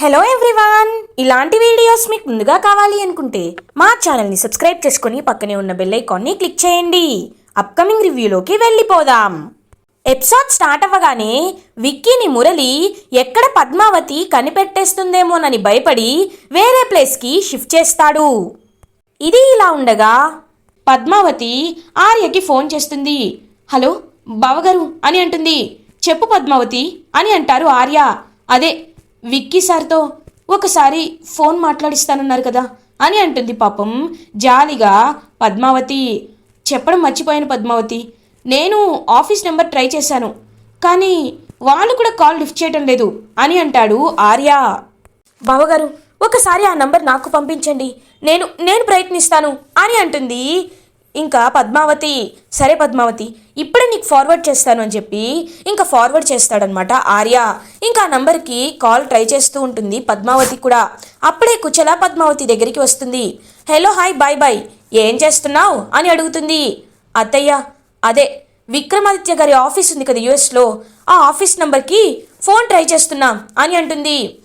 Hello everyone ఇలాంటి videos మీకు ముందుగా కావాలి అనుకుంటే మా ఛానల్ని సబ్స్క్రైబ్ చేసుకుని పక్కనే ఉన్న బెల్ ఐకాన్ని క్లిక్ చేయండి. అప్కమింగ్ రివ్యూలోకి వెళ్ళిపోదాం. ఎపిసోడ్ స్టార్ట్ అవ్వగానే విక్కీని మురళి ఎక్కడ పద్మావతి కనిపెట్టేస్తుందేమోనని భయపడి వేరే ప్లేస్కి షిఫ్ట్ చేస్తాడు. ఇది ఇలా ఉండగా పద్మావతి ఆర్యకి ఫోన్ చేస్తుంది. హలో బావగారు అని అంటుంది. చెప్పు పద్మావతి అని అంటారు ఆర్య. అదే విక్కీ సార్తో ఒకసారి ఫోన్ మాట్లాడిస్తానన్నారు కదా అని అంటుంది పాపం. జాలిగా పద్మావతి చెప్పడం మర్చిపోయాను పద్మావతి. నేను ఆఫీస్ నెంబర్ ట్రై చేశాను కానీ వాళ్ళు కూడా కాల్ లిఫ్ట్ చేయటం లేదు అని అంటాడు ఆర్య. బావగారు ఒకసారి ఆ నంబర్ నాకు పంపించండి నేను నేను ప్రయత్నిస్తాను అని అంటుంది ఇంకా పద్మావతి సరే పద్మావతి ఇప్పుడే నీకు ఫార్వర్డ్ చేస్తాను అని చెప్పి ఇంకా ఫార్వర్డ్ చేస్తాడనమాట ఆర్య. ఇంకా ఆ నంబర్కి కాల్ ట్రై చేస్తూ ఉంటుంది పద్మావతి కూడా. అప్పుడే కుచల పద్మావతి దగ్గరికి వస్తుంది. Hello hi bye bye. ఏం చేస్తున్నావు? అని అడుగుతుంది. అత్తయ్య అదే విక్రమాదిత్య గారి ఆఫీస్ ఉంది కదా యుఎస్లో ఆ ఆఫీస్ నంబర్కి ఫోన్ ట్రై చేస్తున్నా అని అంటుంది.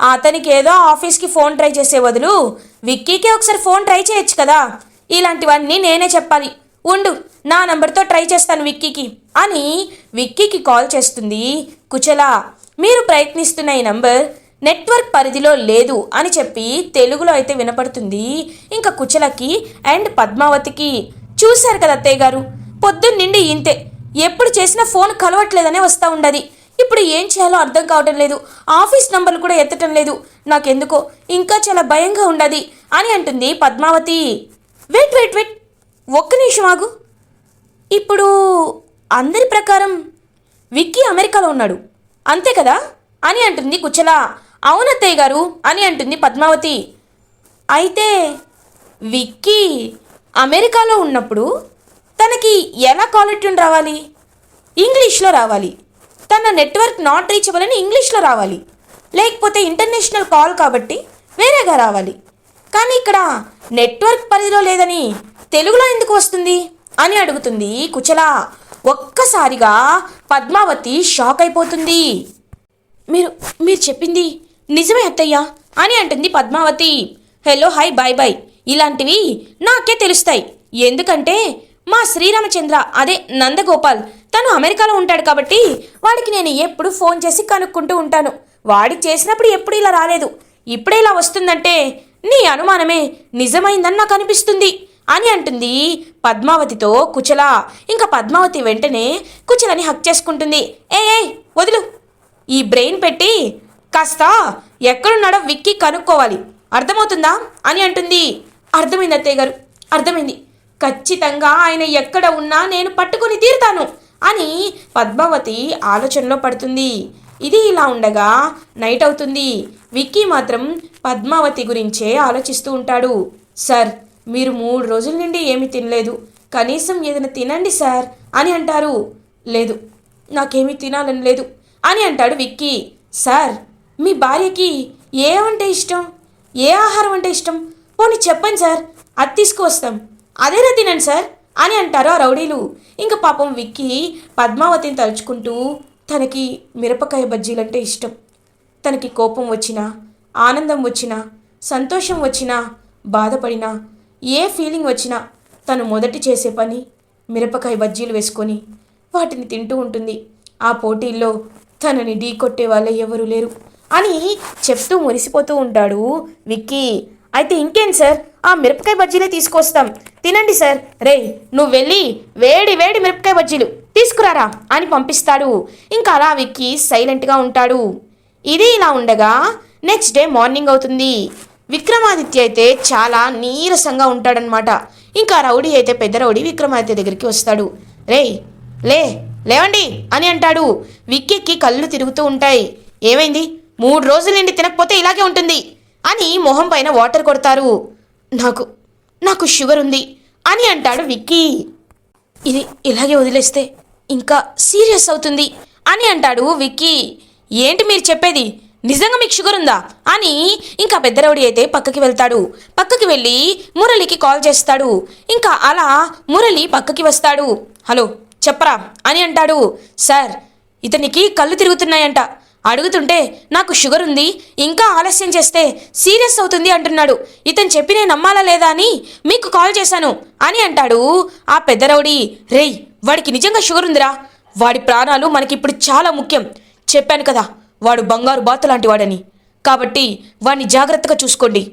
అతనికి ఏదో ఆఫీస్కి ఫోన్ ట్రై చేసే బదులు విక్కీకే ఒకసారి ఫోన్ ట్రై చేయొచ్చు కదా. ఇలాంటివన్నీ నేనే చెప్పాలి. ఉండు నా నంబర్తో ట్రై చేస్తాను విక్కీకి. అని విక్కీకి కాల్ చేస్తుంది కుచల. మీరు ప్రయత్నిస్తున్న ఈ నంబర్ నెట్వర్క్ పరిధిలో లేదు అని చెప్పి తెలుగులో అయితే వినపడుతుంది. ఇంకా కుచలకి అండ్ పద్మావతికి చూశారు కదా అత్తయ్య గారు? పొద్దున్నిండి ఇంతే. ఎప్పుడు చేసినా ఫోన్ కలవట్లేదనే వస్తూ ఉండదు. ఇప్పుడు ఏం చేయాలో అర్థం కావటం లేదు. ఆఫీస్ నంబర్లు కూడా ఎత్తటం లేదు. నాకెందుకో? ఇంకా చాలా భయంగా ఉండదు. అని అంటుంది పద్మావతి. Wait wait wait. ఒక్క నిమిషం ఆగు. ఇప్పుడు అందరి ప్రకారం విక్కీ అమెరికాలో ఉన్నాడు. అంతే కదా? అని అంటుంది కుచల. అవునత్తయ్య గారు అని అంటుంది పద్మావతి. అయితే విక్కీ అమెరికాలో ఉన్నప్పుడు తనకి ఎలా కాలర్ట్యూన్ రావాలి? ఇంగ్లీష్లో రావాలి. తన నెట్వర్క్ నాట్ రీచబుల్ అని ఇంగ్లీష్లో రావాలి. లేకపోతే ఇంటర్నేషనల్ కాల్ కాబట్టి వేరేగా రావాలి. కానీ ఇక్కడ నెట్వర్క్ పరిధిలో లేదని తెలుగులో ఎందుకు వస్తుంది? అని అడుగుతుంది కుచల. ఒక్కసారిగా పద్మావతి షాక్ అయిపోతుంది. మీరు మీరు చెప్పింది నిజమే అత్తయ్య అని అంటుంది Padmavathi. Hello hi bye bye. ఇలాంటివి నాకే తెలుస్తాయి. ఎందుకంటే మా శ్రీరామచంద్ర అదే నందగోపాల్ తను అమెరికాలో ఉంటాడు కాబట్టి వాడికి నేను ఎప్పుడు ఫోన్ చేసి కనుక్కుంటూ ఉంటాను. వాడికి చేసినప్పుడు ఎప్పుడు ఇలా రాలేదు. ఇప్పుడే ఇలా వస్తుందంటే నీ అనుమానమే నిజమైందని నాకు అనిపిస్తుంది. అని అంటుంది పద్మావతితో కుచల. ఇంకా పద్మావతి వెంటనే కుచలని హక్ చేసుకుంటుంది. ఏ ఏ వదులు. ఈ బ్రెయిన్ పెట్టి కాస్త ఎక్కడున్నాడో విక్కి కనుక్కోవాలి. అర్థమవుతుందా? అని అంటుంది. అర్థమైంది అత్తయ్య గారు. అర్థమైంది. ఖచ్చితంగా ఆయన ఎక్కడ ఉన్నా నేను పట్టుకొని తీరుతాను. అని పద్మావతి ఆలోచనలో పడుతుంది. ఇది ఇలా ఉండగా నైట్ అవుతుంది. విక్కీ మాత్రం పద్మావతి గురించే ఆలోచిస్తూ ఉంటాడు. సార్ మీరు మూడు రోజుల నుండి ఏమీ తినలేదు. కనీసం ఏదైనా తినండి సార్ అని అంటారు. లేదు నాకేమీ తినాలని లేదు అని అంటాడు విక్కీ. సార్ మీ భార్యకి ఏ అంటే ఇష్టం? ఏ ఆహారం అంటే ఇష్టం? పోనీ చెప్పండి సార్ అది తీసుకువస్తాం. అదేనా తినండి సార్ అని అంటారు ఆ రౌడీలు. ఇంకా పాపం విక్కీ పద్మావతిని తలుచుకుంటూ తనకి మిరపకాయ బజ్జీలంటే ఇష్టం. తనకి కోపం వచ్చినా ఆనందం వచ్చినా సంతోషం వచ్చినా బాధపడినా ఏ ఫీలింగ్ వచ్చినా తను మొదటి చేసే పని మిరపకాయ బజ్జీలు వేసుకొని వాటిని తింటూ ఉంటుంది. ఆ పోటీల్లో తనని ఢీకొట్టే వాళ్ళే ఎవరు లేరు అని చెప్తూ మురిసిపోతూ ఉంటాడు విక్కీ. అయితే ఇంకేం సార్? ఆ మిరపకాయ బజ్జీలే తీసుకొస్తాం. తినండి సార్. రే నువ్వు వెళ్ళి వేడి వేడి మిరపకాయ బజ్జీలు. తీసుకురారా అని పంపిస్తాడు. ఇంకా అలా విక్కీ సైలెంట్గా ఉంటాడు. ఇది ఇలా ఉండగా నెక్స్ట్ డే మార్నింగ్ అవుతుంది. విక్రమాదిత్య అయితే చాలా నీరసంగా ఉంటాడనమాట ఇంకా రౌడీ అయితే పెద్ద రౌడీ విక్రమాదిత్య దగ్గరికి వస్తాడు. రేయ్ లే లేవండి అని అంటాడు. విక్కీకి కళ్ళు తిరుగుతూ ఉంటాయి. ఏమైంది? మూడు రోజుల నుండి తినకపోతే ఇలాగే ఉంటుంది అని మొహం పైన వాటర్ కొడతారు. నాకు నాకు షుగర్ ఉంది అని అంటాడు విక్కీ. ఇది ఇలాగే వదిలేస్తే ఇంకా సీరియస్ అవుతుంది. అని అంటాడు విక్కీ. ఏంటి మీరు చెప్పేది? నిజంగా మీకు షుగర్ ఉందా? అని ఇంకా పెద్దరౌడి అయితే పక్కకి వెళ్తాడు. పక్కకి వెళ్ళి మురళికి కాల్ చేస్తాడు. ఇంకా అలా మురళి పక్కకి వస్తాడు. హలో చెప్పరా? అని అంటాడు. సార్ ఇతనికి కళ్ళు తిరుగుతున్నాయంట. అడుగుతుంటే నాకు షుగర్ ఉంది ఇంకా ఆలస్యం చేస్తే సీరియస్ అవుతుంది అంటున్నాడు. ఇతను చెప్పి నేను నమ్మాలా లేదా అని మీకు కాల్ చేశాను అని అంటాడు ఆ పెద్ద రౌడీ. రేయ్ వాడికి నిజంగా షుగర్ ఉందిరా. వాడి ప్రాణాలు మనకిప్పుడు చాలా ముఖ్యం. చెప్పాను కదా వాడు బంగారు బాతు లాంటి వాడని. కాబట్టి వాడిని జాగ్రత్తగా చూసుకోండి.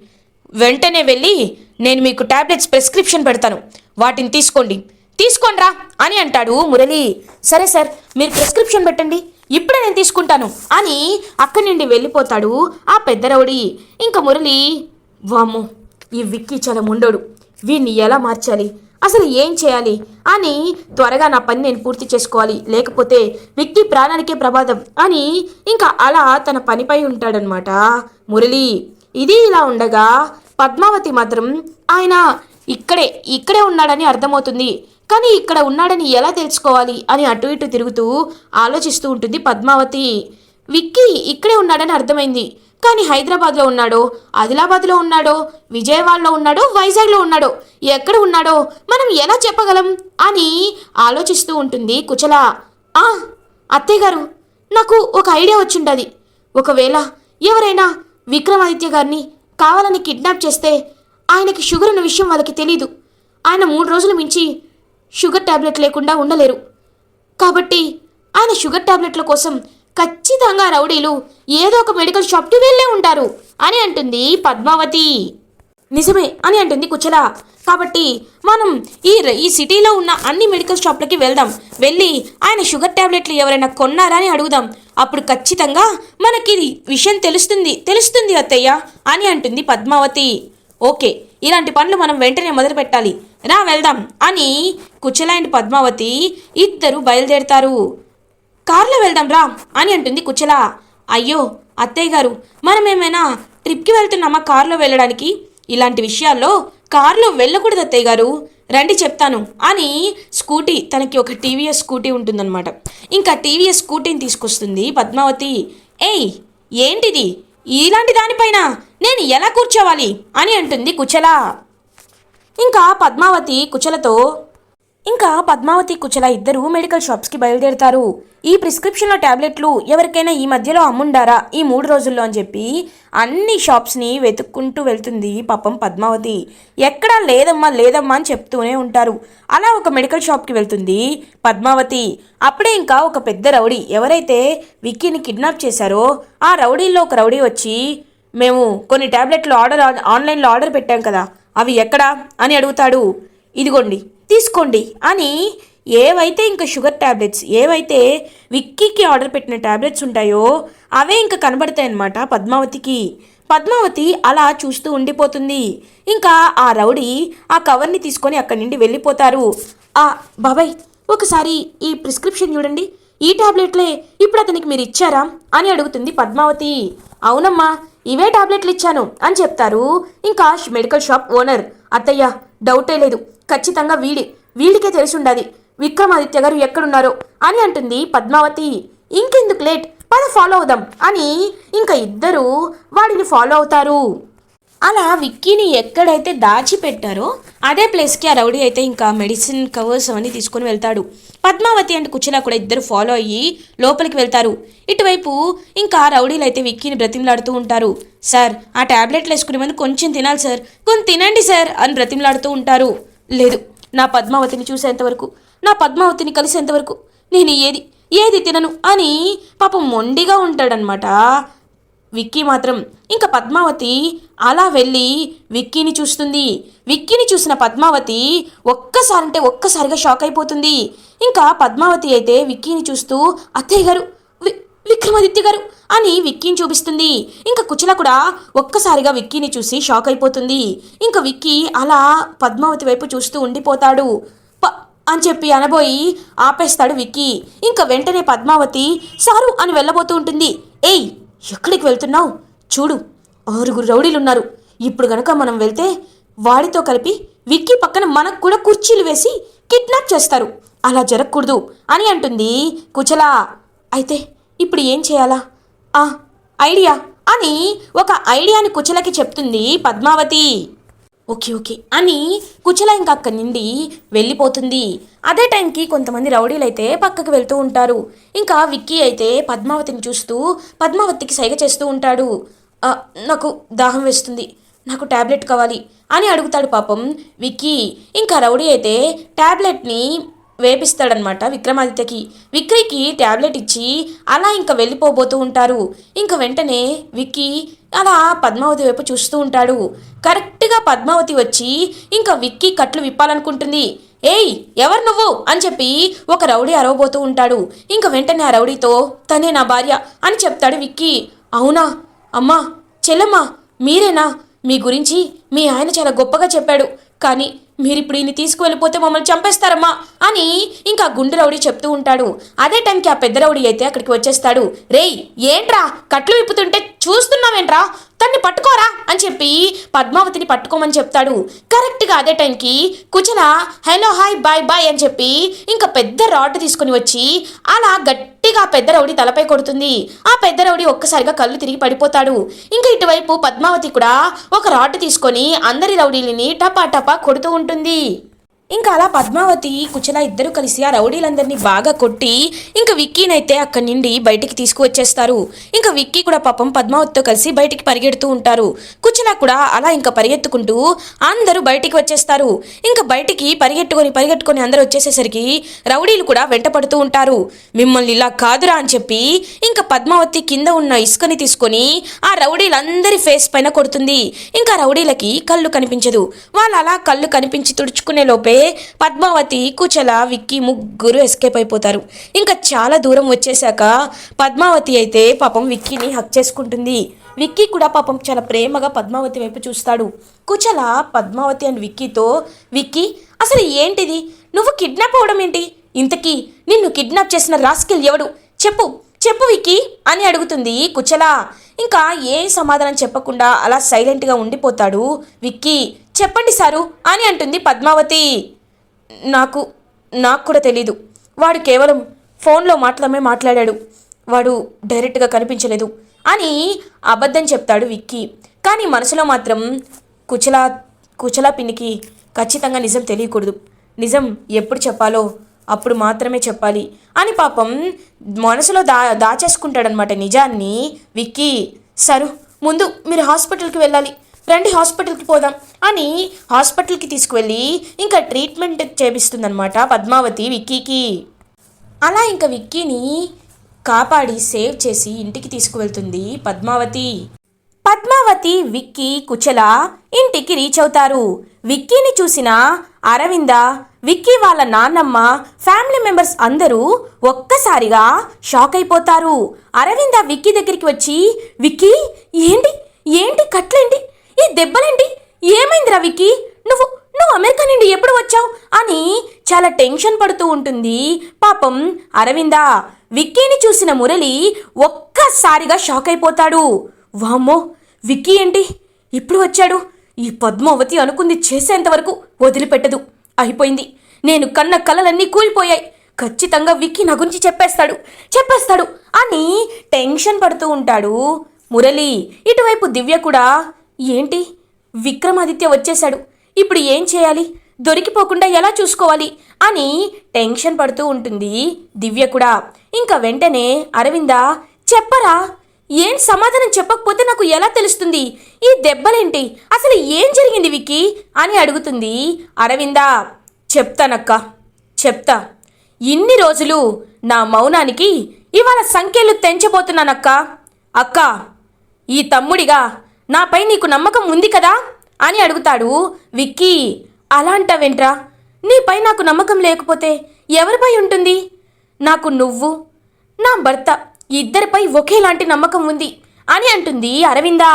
వెంటనే వెళ్ళి నేను మీకు టాబ్లెట్స్ ప్రిస్క్రిప్షన్ పెడతాను. వాటిని తీసుకోండి. తీసుకోండ్రా అని అంటాడు మురళి. సరే సార్ మీరు ప్రిస్క్రిప్షన్ పెట్టండి. ఇప్పుడే నేను తీసుకుంటాను అని అక్కడి నుండి వెళ్ళిపోతాడు ఆ పెద్ద రౌడీ. ఇంకా మురళి వామ్మో ఈ విక్కీ చాలా ముండోడు. వీడిని ఎలా మార్చాలి? అసలు ఏం చేయాలి? అని త్వరగా నా పని నేను పూర్తి చేసుకోవాలి. లేకపోతే విక్కీ ప్రాణానికే ప్రమాదం అని ఇంకా అలా తన పనిపై ఉంటాడనమాట మురళి. ఇది ఇలా ఉండగా పద్మావతి మాత్రం ఆయన ఇక్కడే ఇక్కడే ఉన్నాడని అర్థమవుతుంది. కానీ ఇక్కడ ఉన్నాడని ఎలా తెలుసుకోవాలి అని అటు ఇటు తిరుగుతూ ఆలోచిస్తూ ఉంటుంది పద్మావతి. విక్కీ ఇక్కడే ఉన్నాడని అర్థమైంది. కానీ హైదరాబాద్లో ఉన్నాడో ఆదిలాబాద్లో ఉన్నాడో విజయవాడలో ఉన్నాడో వైజాగ్లో ఉన్నాడో ఎక్కడ ఉన్నాడో మనం ఎలా చెప్పగలం అని ఆలోచిస్తూ ఉంటుంది కుచల. ఆ అత్తయ్య గారు నాకు ఒక ఐడియా వచ్చిండది ఒకవేళ ఎవరైనా విక్రమాదిత్య గారిని కావాలని కిడ్నాప్ చేస్తే ఆయనకి షుగర్ ఉన్న విషయం వాళ్ళకి తెలీదు. ఆయన మూడు రోజులు మించి షుగర్ టాబ్లెట్ లేకుండా ఉండలేరు. కాబట్టి ఆయన షుగర్ టాబ్లెట్ల కోసం ఖచ్చితంగా రౌడీలు ఏదో ఒక మెడికల్ షాప్కి వెళ్ళే ఉంటారు అని అంటుంది పద్మావతి. నిజమే అని అంటుంది కుచల. కాబట్టి మనం ఈ ఈ సిటీలో ఉన్న అన్ని మెడికల్ షాప్లకి వెళ్దాం. వెళ్ళి ఆయన షుగర్ టాబ్లెట్లు ఎవరైనా కొన్నారా అని అడుగుదాం. అప్పుడు ఖచ్చితంగా మనకి ఇది విషయం తెలుస్తుంది తెలుస్తుంది అత్తయ్య అని అంటుంది పద్మావతి. ఓకే ఇలాంటి పనులు మనం వెంటనే మొదలు పెట్టాలి రా వెళ్దాం అని కుచల అండ్ పద్మావతి ఇద్దరు బయలుదేరతారు. కార్లో వెళ్దాం రా అని అంటుంది కుచల. అయ్యో అత్తయ్య గారు మనం ఏమైనా ట్రిప్కి వెళ్తున్నామా కారులో వెళ్ళడానికి? ఇలాంటి విషయాల్లో కారులో వెళ్ళకూడదు అత్తయ్య గారు. రండి చెప్తాను అని స్కూటీ తనకి ఒక టీవీఎస్ స్కూటీ ఉంటుందన్నమాట. ఇంకా టీవీఎస్ స్కూటీని తీసుకొస్తుంది పద్మావతి. ఏయ్ ఏంటిది? ఇలాంటి దానిపైన నేను ఎలా కూర్చోవాలి అని అంటుంది కుచల. ఇంకా పద్మావతి కుచలతో ఇంకా పద్మావతి కుచల ఇద్దరు మెడికల్ షాప్స్కి బయలుదేరుతారు. ఈ ప్రిస్క్రిప్షన్ల ట్యాబ్లెట్లు ఎవరికైనా ఈ మధ్యలో అమ్ముండారా? ఈ మూడు రోజుల్లో అని చెప్పి అన్ని షాప్స్ని వెతుక్కుంటూ వెళ్తుంది పాపం పద్మావతి. ఎక్కడా లేదమ్మా లేదమ్మా అని చెప్తూనే ఉంటారు. అలా ఒక మెడికల్ షాప్కి వెళ్తుంది పద్మావతి. అప్పుడే ఇంకా ఒక పెద్ద రౌడీ ఎవరైతే విక్కీని కిడ్నాప్ చేశారో ఆ రౌడీల్లో ఒక రౌడీ వచ్చి మేము కొన్ని ట్యాబ్లెట్లు ఆర్డర్ ఆన్లైన్లో ఆర్డర్ పెట్టాం కదా అవి ఎక్కడా? అని అడుగుతాడు. ఇదిగోండి తీసుకోండి అని ఏవైతే ఇంకా షుగర్ ట్యాబ్లెట్స్ ఏవైతే విక్కీకి ఆర్డర్ పెట్టిన ట్యాబ్లెట్స్ ఉంటాయో అవే ఇంకా కనబడతాయి అన్నమాట పద్మావతికి. పద్మావతి అలా చూస్తూ ఉండిపోతుంది. ఇంకా ఆ రౌడీ ఆ కవర్ని తీసుకొని అక్కడి నుండి వెళ్ళిపోతారు. ఆ బాబాయ్ ఒకసారి ఈ ప్రిస్క్రిప్షన్ చూడండి. ఈ టాబ్లెట్లే ఇప్పుడు అతనికి మీరు ఇచ్చారా అని అడుగుతుంది పద్మావతి. అవునమ్మా ఇవే టాబ్లెట్లు ఇచ్చాను అని చెప్తారు. ఇంకా మెడికల్ షాప్ ఓనర్ అత్తయ్య డౌటే లేదు. ఖచ్చితంగా వీడి. వీడికే తెలిసి ఉండాలి విక్రమాదిత్య గారు ఎక్కడున్నారో అని అంటుంది పద్మావతి. ఇంకెందుకు లేట్? పద ఫాలో అవుదాం అని ఇంకా ఇద్దరు వాడిని ఫాలో అవుతారు. అలా విక్కీని ఎక్కడైతే దాచిపెట్టారో అదే ప్లేస్కి ఆ రౌడీ అయితే ఇంకా మెడిసిన్ కవర్స్ అవన్నీ తీసుకొని వెళ్తాడు. పద్మావతి అండ్ కుచల కూడా ఇద్దరు ఫాలో అయ్యి లోపలికి వెళ్తారు. ఇటువైపు ఇంకా రౌడీలు అయితే విక్కీని బ్రతిమలాడుతూ ఉంటారు. సార్ ఆ టాబ్లెట్లు వేసుకునే ముందు కొంచెం తినాలి సార్. కొంచెం తినండి సార్ అని బ్రతిమలాడుతూ ఉంటారు. లేదు నా పద్మావతిని చూసేంతవరకు నా పద్మావతిని కలిసేంతవరకు నేను ఏది ఏది తినను అని పాపం మొండిగా ఉంటాడనమాట విక్కీ మాత్రం ఇంకా పద్మావతి అలా వెళ్ళి విక్కీని చూస్తుంది. విక్కీని చూసిన పద్మావతి ఒక్కసారంటే ఒక్కసారిగా షాక్ అయిపోతుంది. ఇంకా పద్మావతి అయితే విక్కీని చూస్తూ అత్తయ్య గారు వి- విక్రమాదిత్య గారు అని విక్కీని చూపిస్తుంది. ఇంకా కుచల కూడా ఒక్కసారిగా విక్కీని చూసి షాక్ అయిపోతుంది. ఇంకా విక్కీ అలా పద్మావతి వైపు చూస్తూ ఉండిపోతాడు. ప అని చెప్పి అనబోయి ఆపేస్తాడు విక్కీ. ఇంకా వెంటనే పద్మావతి సారు అని వెళ్ళబోతూ ఉంటుంది. ఏయ్ ఎక్కడికి వెళ్తున్నావు? చూడు ఆరుగురు రౌడీలున్నారు. ఇప్పుడు గనక మనం వెళ్తే వాడితో కలిపి విక్కీ పక్కన మనకు కూడా కుర్చీలు వేసి కిడ్నాప్ చేస్తారు. అలా జరగకూడదు అని అంటుంది కుచలా. అయితే ఇప్పుడు ఏం చేయాలా? ఆ ఐడియా అని ఒక ఐడియాని కుచలకి చెప్తుంది పద్మావతి. Okay okay. అని కుచల ఇంకా అక్కడి నుండి వెళ్ళిపోతుంది. అదే టైంకి కొంతమంది రౌడీలు అయితే పక్కకు వెళ్తూ ఉంటారు. ఇంకా విక్కీ అయితే పద్మావతిని చూస్తూ పద్మావతికి సైగ చేస్తూ ఉంటాడు. నాకు దాహం వేస్తుంది. నాకు ట్యాబ్లెట్ కావాలి అని అడుగుతాడు పాపం విక్కీ. ఇంకా రౌడీ అయితే ట్యాబ్లెట్ని వేపిస్తాడనమాట విక్రమాదిత్యకి. విక్రీకి ట్యాబ్లెట్ ఇచ్చి అలా ఇంకా వెళ్ళిపోబోతూ ఉంటారు. ఇంకా వెంటనే విక్కీ అలా పద్మావతి వైపు చూస్తూ ఉంటాడు. కరెక్ట్ గట్టిగా పద్మావతి వచ్చి ఇంకా విక్కి కట్లు విప్పాలనుకుంటుంది. ఏయ్ ఎవరు నువ్వు? అని చెప్పి ఒక రౌడీ అరవబోతూ ఉంటాడు. ఇంకా వెంటనే ఆ రౌడీతో తనే నా భార్య అని చెప్తాడు విక్కీ. అవునా? అమ్మా చెల్లమ్మా మీరేనా? మీ గురించి మీ ఆయన చాలా గొప్పగా చెప్పాడు. కానీ మీరిప్పుడు ఈయన్ని తీసుకువెళ్ళిపోతే మమ్మల్ని చంపేస్తారమ్మా అని ఇంకా గుండు రౌడీ చెప్తూ ఉంటాడు. అదే టైంకి ఆ పెద్ద రౌడీ అయితే అక్కడికి వచ్చేస్తాడు. రేయ్ ఏంట్రా? కట్లు విప్పుతుంటే చూస్తున్నావేంట్రా? అతన్ని పట్టుకోరా అని చెప్పి పద్మావతిని పట్టుకోమని చెప్తాడు. కరెక్ట్గా అదే టైంకి Kuchala hello hi bye bye అని చెప్పి ఇంకా పెద్ద రాడ్ తీసుకొని వచ్చి అలా గట్టిగా పెద్ద రౌడి తలపై కొడుతుంది. ఆ పెద్ద రౌడి ఒక్కసారిగా కళ్ళు తిరిగి పడిపోతాడు. ఇంకా ఇటువైపు పద్మావతి కూడా ఒక రాడ్ తీసుకొని అందరి రౌడీలని టపా టపా కొడుతూ ఉంటుంది. ఇంకా అలా పద్మావతి కుచల ఇద్దరు కలిసి ఆ రౌడీలందరినీ బాగా కొట్టి ఇంకా విక్కీనైతే అక్కడి నుండి బయటికి తీసుకువచ్చేస్తారు. ఇంకా విక్కీ కూడా పాపం పద్మావతితో కలిసి బయటికి పరిగెడుతూ ఉంటారు. కుచల కూడా అలా ఇంకా పరిగెత్తుకుంటూ అందరూ బయటికి వచ్చేస్తారు. ఇంకా బయటికి పరిగెట్టుకొని పరిగెట్టుకొని అందరూ వచ్చేసేసరికి రౌడీలు కూడా వెంట పడుతూ ఉంటారు. మిమ్మల్ని ఇలా కాదురా అని చెప్పి ఇంకా పద్మావతి కింద ఉన్న ఇసుకని తీసుకొని ఆ రౌడీలందరి ఫేస్ పైన కొడుతుంది. ఇంకా రౌడీలకి కళ్ళు కనిపించదు. వాళ్ళు అలా కళ్ళు కనిపించి తుడుచుకునే లోపే పద్మావతి కుచల విక్కీ ముగ్గురు ఎస్కేప్ అయిపోతారు. ఇంకా చాలా దూరం వచ్చేసాక పద్మావతి అయితే పాపం విక్కీని హక్ చేసుకుంటుంది. విక్కీ కూడా పాపం చాలా ప్రేమగా పద్మావతి వైపు చూస్తాడు. కుచల పద్మావతి అండ్ విక్కీతో విక్కీ అసలు ఏంటిది? నువ్వు కిడ్నాప్ అవడం ఏంటి? ఇంతకీ నిన్ను కిడ్నాప్ చేసిన రాస్కిల్ ఎవడు? చెప్పు చెప్పు విక్కీ అని అడుగుతుంది కుచల. ఇంకా ఏం సమాధానం చెప్పకుండా అలా సైలెంట్గా ఉండిపోతాడు విక్కీ. చెప్పండి సారు అని అంటుంది పద్మావతి. నాకు నాకు కూడా తెలీదు. వాడు కేవలం ఫోన్లో మాట్లాడమే మాట్లాడాడు. వాడు డైరెక్ట్గా కనిపించలేదు అని అబద్ధం చెప్తాడు విక్కీ. కానీ మనసులో మాత్రం కుచలా కుచలా పిన్నికి ఖచ్చితంగా నిజం తెలియకూడదు. నిజం ఎప్పుడు చెప్పాలో అప్పుడు మాత్రమే చెప్పాలి. అని పాపం మనసులో దా దాచేసుకుంటాడనమాట నిజాన్ని విక్కీ. సరు ముందు మీరు హాస్పిటల్కి వెళ్ళాలి. రండి హాస్పిటల్కి పోదాం అని హాస్పిటల్కి తీసుకువెళ్ళి ఇంకా ట్రీట్మెంట్ చేపిస్తుందనమాట పద్మావతి విక్కీకి. అలా ఇంకా విక్కీని కాపాడి సేవ్ చేసి ఇంటికి తీసుకువెళ్తుంది పద్మావతి. పద్మావతి విక్కీ కుచల ఇంటికి రీచ్ అవుతారు. విక్కీని చూసిన అరవింద విక్కీ వాళ్ళ నాన్నమ్మ ఫ్యామిలీ మెంబర్స్ అందరూ ఒక్కసారిగా షాక్ అయిపోతారు. అరవింద విక్కీ దగ్గరికి వచ్చి విక్కీ ఏంటి? ఏంటి? కట్లేంటి? ఈ దెబ్బలేంటి? ఏమైందిరా విక్కీ? నువ్వు నువ్వు అమెరికా నుండి ఎప్పుడు వచ్చావు? అని చాలా టెన్షన్ పడుతూ ఉంటుంది పాపం అరవింద. విక్కీని చూసిన మురళి ఒక్కసారిగా షాక్ అయిపోతాడు. వామ్మో! విక్కీ ఏంటి? ఇప్పుడు వచ్చాడు? ఈ పద్మావతి అనుకుంది చేసేంతవరకు వదిలిపెట్టదు. అయిపోయింది. నేను కన్న కలలన్నీ కూలిపోయాయి. ఖచ్చితంగా విక్కీ నా గురించి చెప్పేస్తాడు. చెప్పేస్తాడు. అని టెన్షన్ పడుతూ ఉంటాడు మురళి. ఇటువైపు దివ్య కూడా ఏంటి? విక్రమాదిత్య వచ్చేశాడు. ఇప్పుడు ఏం చేయాలి? దొరికిపోకుండా ఎలా చూసుకోవాలి? అని టెన్షన్ పడుతూ ఉంటుంది దివ్య కూడా. ఇంకా వెంటనే అరవింద చెప్పరా? ఏం సమాధానం చెప్పకపోతే నాకు ఎలా తెలుస్తుంది? ఈ దెబ్బలేంటి? అసలు ఏం జరిగింది విక్కీ? అని అడుగుతుంది అరవిందా. చెప్తానక్క చెప్తా. ఇన్ని రోజులు నా మౌనానికి ఇవాళ సంఖ్యలు తెంచబోతున్నానక్క. అక్క ఈ తమ్ముడిగా నాపై నీకు నమ్మకం ఉంది కదా అని అడుగుతాడు విక్కీ. అలాంటవేంట్రా? నీపై నాకు నమ్మకం లేకపోతే ఎవరిపై ఉంటుంది? నాకు నువ్వు నా భర్త ఇద్దరిపై ఒకేలాంటి నమ్మకం ఉంది అని అంటుంది అరవిందా.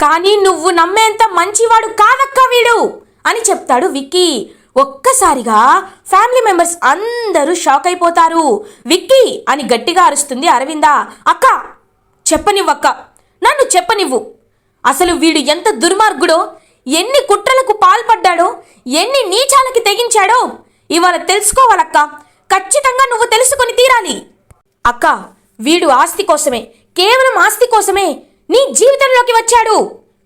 కానీ నువ్వు నమ్మేంత మంచివాడు కాదక్క వీడు అని చెప్తాడు విక్కీ. ఒక్కసారిగా ఫ్యామిలీ మెంబర్స్ అందరూ షాక్ అయిపోతారు. విక్కీ అని గట్టిగా అరుస్తుంది అరవింద. అక్క చెప్పనివ్వక్క. నన్ను చెప్పనివ్వు. అసలు వీడు ఎంత దుర్మార్గుడో ఎన్ని కుట్రలకు పాల్పడ్డాడో ఎన్ని నీచాలకి తెగించాడో ఇవాళ తెలుసుకోవాలక్క. ఖచ్చితంగా నువ్వు తెలుసుకొని తీరాలి. అక్క వీడు ఆస్తి కోసమే కేవలం ఆస్తి కోసమే నీ జీవితంలోకి వచ్చాడు.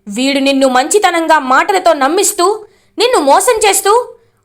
వీడు నిన్ను మంచితనంగా మాటలతో నమ్మిస్తూ నిన్ను మోసం చేస్తూ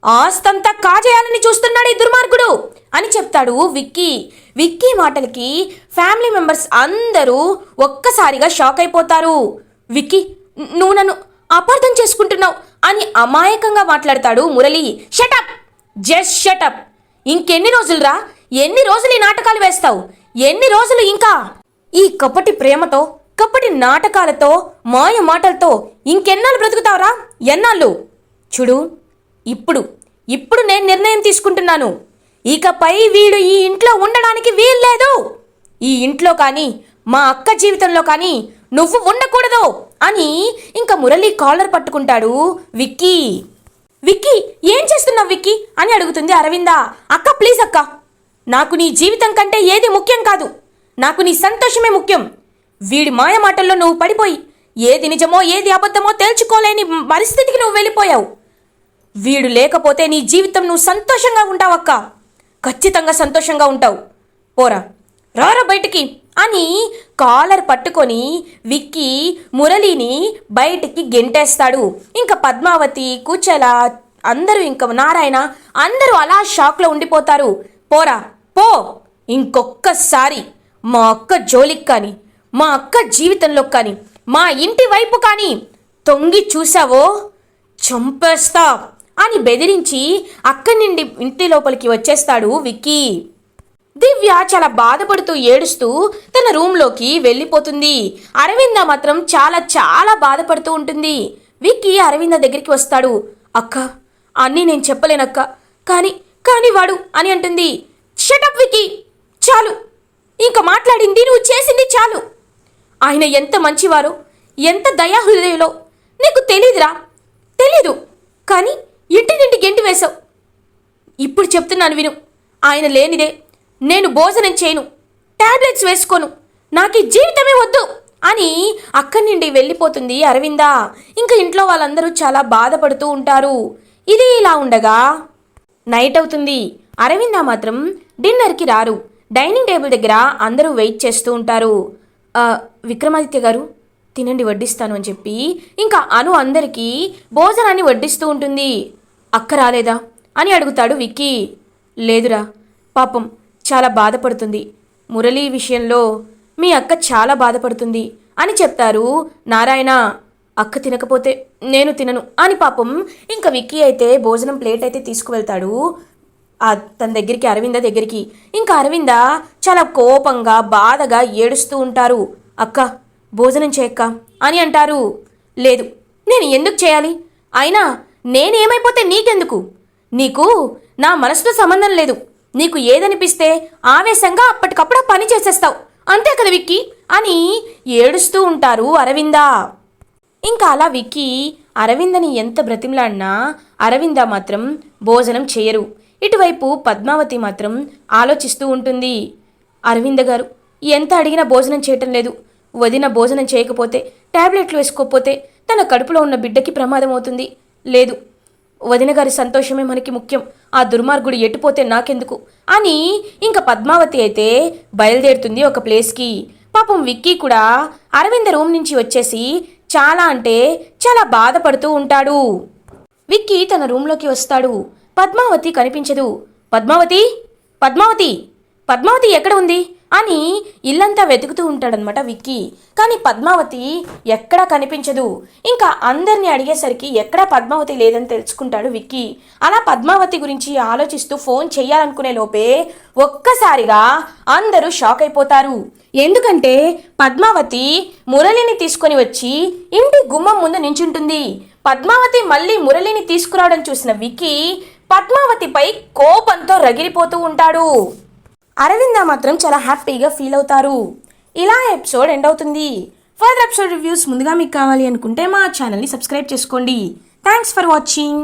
ఆస్తంతా కాజేయాలని చూస్తున్నాడు ఈ దుర్మార్గుడు అని చెప్తాడు విక్కీ. విక్కీ మాటలకి ఫ్యామిలీ మెంబర్స్ అందరూ ఒక్కసారిగా షాక్ అయిపోతారు. విక్కీ నువ్వు నన్ను అపార్థం చేసుకుంటున్నావు అని అమాయకంగా మాట్లాడతాడు మురళి. షటప్ జస్ట్ షటప్ ఇంకెన్ని రోజులురా? ఎన్ని రోజులు ఈ నాటకాలు వేస్తావు? ఎన్ని రోజులు ఇంకా? ఈ కపటి ప్రేమతో కపటి నాటకాలతో మాయ మాటలతో ఇంకెన్నాళ్ళు బ్రతుకుతావురా? ఎన్నాళ్ళు? చూడు. ఇప్పుడు ఇప్పుడు నేను నిర్ణయం తీసుకుంటున్నాను. ఇకపై వీడు ఈ ఇంట్లో ఉండడానికి వీల్లేదు. ఈ ఇంట్లో కానీ మా అక్క జీవితంలో కానీ నువ్వు ఉండకూడదు అని ఇంకా మురళి కాలర్ పట్టుకుంటాడు విక్కీ. విక్కీ ఏం చేస్తున్నావు విక్కీ? అని అడుగుతుంది అరవింద. అక్క ప్లీజ్ అక్క. నాకు నీ జీవితం కంటే ఏది ముఖ్యం కాదు. నాకు నీ సంతోషమే ముఖ్యం. వీడి మాయ మాటల్లో నువ్వు పడిపోయి ఏది నిజమో ఏది అబద్ధమో తేల్చుకోలేని పరిస్థితికి నువ్వు వెళ్ళిపోయావు. వీడు లేకపోతే నీ జీవితం నువ్వు సంతోషంగా ఉంటావక్క. ఖచ్చితంగా సంతోషంగా ఉంటావు. పోరా. రారా బయటికి. అని కాలర్ పట్టుకొని విక్కి మురళిని బయటికి గెంటేస్తాడు. ఇంకా పద్మావతి కుచల అందరూ ఇంకా నారాయణ అందరూ అలా షాక్లో ఉండిపోతారు. పోరా. పో. ఇంకొక్కసారి. మా అక్క జోలికి కానీ మా అక్క జీవితంలో కానీ మా ఇంటి వైపు కానీ తొంగి చూసావో చంపేస్తా. అని బెదిరించి అక్కడి నుండి ఇంటి లోపలికి వచ్చేస్తాడు విక్కీ. దివ్య చాలా బాధపడుతూ ఏడుస్తూ తన రూమ్లోకి వెళ్ళిపోతుంది. అరవింద మాత్రం చాలా చాలా బాధపడుతూ ఉంటుంది. విక్కీ అరవింద దగ్గరికి వస్తాడు. అక్క అన్నీ నేను చెప్పలేనక్క కానీ కానీ వాడు అని అంటుంది. Shut up Vicky. చాలు. ఇంకా మాట్లాడింది నువ్వు చేసింది చాలు. ఆయన ఎంత మంచివారో ఎంత దయాహృదయలో నీకు తెలీదురా. తెలీదు. కానీ ఇంటి నుండి గెంటి వేశావు. ఇప్పుడు చెప్తున్నాను విను. ఆయన లేనిదే నేను భోజనం చేయను. టాబ్లెట్స్ వేసుకోను. నాకు ఈ జీవితమే వద్దు అని అక్కడి నుండి వెళ్ళిపోతుంది అరవిందా. ఇంకా ఇంట్లో వాళ్ళందరూ చాలా బాధపడుతూ ఉంటారు. ఇది ఇలా ఉండగా నైట్ అవుతుంది. అరవింద మాత్రం డిన్నర్కి రారు. డైనింగ్ టేబుల్ దగ్గర అందరూ వెయిట్ చేస్తూ ఉంటారు. విక్రమాదిత్య గారు? తినండి వడ్డిస్తాను అని చెప్పి ఇంకా అను అందరికీ భోజనాన్ని వడ్డిస్తూ ఉంటుంది. అక్క రాలేదా? అని అడుగుతాడు విక్కీ. లేదురా పాపం చాలా బాధపడుతుంది. మురళీ విషయంలో మీ అక్క చాలా బాధపడుతుంది అని చెప్తారు నారాయణ. అక్క తినకపోతే నేను తినను అని పాపం ఇంకా విక్కీ అయితే భోజనం ప్లేట్ అయితే తీసుకువెళ్తాడు. తన దగ్గరికి అరవింద దగ్గరికి. ఇంకా అరవింద చాలా కోపంగా బాధగా ఏడుస్తూ ఉంటారు. అక్క భోజనం చేయక్క అని అంటారు. లేదు నేను ఎందుకు చేయాలి? అయినా నేనేమైపోతే నీకెందుకు? నీకు నా మనసుతో సంబంధం లేదు. నీకు ఏదనిపిస్తే ఆవేశంగా అప్పటికప్పుడు పని చేసేస్తావు. అంతే కదా విక్కీ? అని ఏడుస్తూ ఉంటారు అరవిందా. ఇంకా అలా విక్కీ అరవిందని ఎంత బ్రతిమలాడినా అరవింద మాత్రం భోజనం చేయరు. ఇటువైపు పద్మావతి మాత్రం ఆలోచిస్తూ ఉంటుంది. అరవింద గారు ఎంత అడిగినా భోజనం చేయటం లేదు. వదిన భోజనం చేయకపోతే టాబ్లెట్లు వేసుకోకపోతే తన కడుపులో ఉన్న బిడ్డకి ప్రమాదం అవుతుంది. లేదు వదిన గారి సంతోషమే మనకి ముఖ్యం. ఆ దుర్మార్గుడు ఎటుపోతే నాకెందుకు? అని ఇంకా పద్మావతి అయితే బయలుదేరుతుంది ఒక ప్లేస్కి. పాపం విక్కీ కూడా అరవింద రూమ్ నుంచి వచ్చేసి చాలా అంటే చాలా బాధపడుతూ ఉంటాడు. విక్కీ తన రూమ్లోకి వస్తాడు. పద్మావతి కనిపించదు. పద్మావతి? పద్మావతి? పద్మావతి ఎక్కడ ఉంది? అని ఇల్లంతా వెతుకుతూ ఉంటాడనమాట విక్కీ. కానీ పద్మావతి ఎక్కడా కనిపించదు. ఇంకా అందరిని అడిగేసరికి ఎక్కడా పద్మావతి లేదని తెలుసుకుంటాడు విక్కీ. అలా పద్మావతి గురించి ఆలోచిస్తూ ఫోన్ చేయాలనుకునే లోపే ఒక్కసారిగా అందరూ షాక్ అయిపోతారు. ఎందుకంటే పద్మావతి మురళిని తీసుకొని వచ్చి ఇంటి గుమ్మం ముందు నించుంటుంది. పద్మావతి మళ్ళీ మురళిని తీసుకురావడం చూసిన విక్కీ పద్మావతిపై కోపంతో రగిలిపోతూ ఉంటాడు. అరవింద మాత్రం చాలా హ్యాపీగా ఫీల్ అవుతారు. ఇలా ఎపిసోడ్ ఎండ్ అవుతుంది. ఫర్దర్ ఎపిసోడ్ రివ్యూస్ ముందుగా మీకు కావాలి అనుకుంటే మా ఛానల్ని సబ్స్క్రైబ్ చేసుకోండి. Thanks for watching.